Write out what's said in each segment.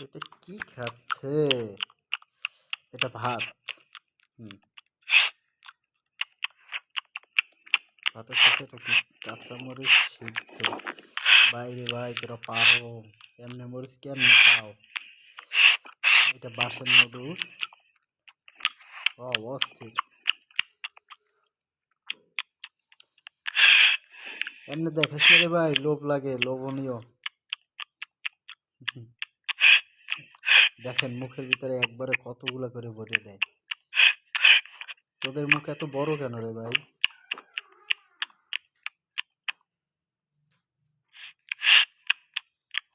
এটা কি খাচ্ছে? এটা ভাত। হুম। ভাতের সাথে এটা কি? কাঁচামরিচ সিদ্ধ। বাইরে ভাই তোরা পারো। এমনি মরিচ কেমনি খাও? এটা বাসের নুডলস। অস্থির। এমনি দেখাস রে ভাই, লোভ লাগে, লোভনীয়। দেখেন মুখের ভিতরে একবারে কতগুলো করে ভরে দেয়। তোদের মুখ এত বড় কেন রে ভাই?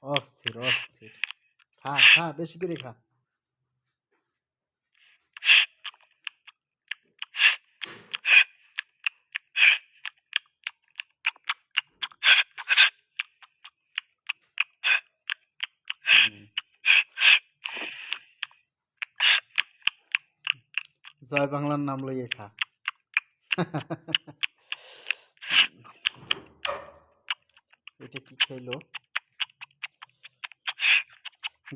অস্থির অস্থির। খা খা, বেশি করে খা। জয় বাংলার নাম লইয়ে খা। এটা কি খাইলো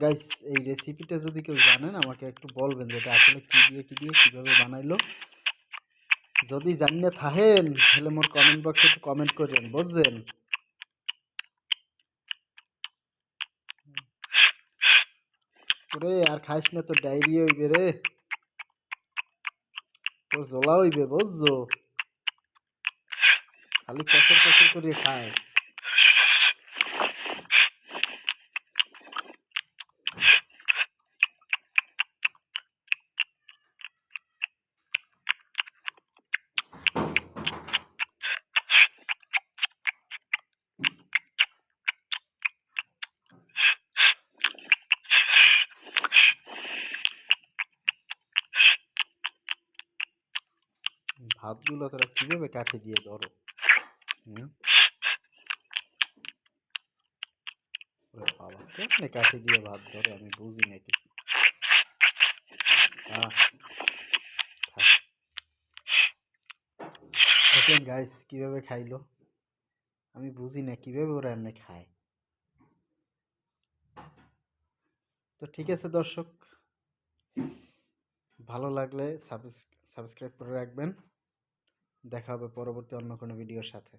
গাইস এই রেসিপিটা যদি কেউ জানেন, আমাকে একটু বলবেন যে এটা আসলে কি দিয়ে কি দিয়ে, কীভাবে বানাইলো। যদি জানিয়ে থাহেন তাহলে মোর কমেন্ট বক্সে একটু কমেন্ট করেন বুঝছেন? ওরে, আর খাইস না তো, ডায়রিয়া হইবে রে। তোর জ্বলা হইবে বুঝছ খালি কসর কসর করে খায়। ভাতগুলো তোরা কীভাবে কাঠি দিয়ে ধরো? বাবা, কেমনে কাঠি দিয়ে ভাত ধরে? আমি বুঝি না কিছু গাইস কীভাবে খাইলো? আমি বুঝি না কীভাবে ওরা এমনি খায়। তো ঠিক আছে দর্শক, ভালো লাগলে সাবস্ক্রাইব করে রাখবেন। দেখা হবে পরবর্তী অন্য কোনো ভিডিওর সাথে।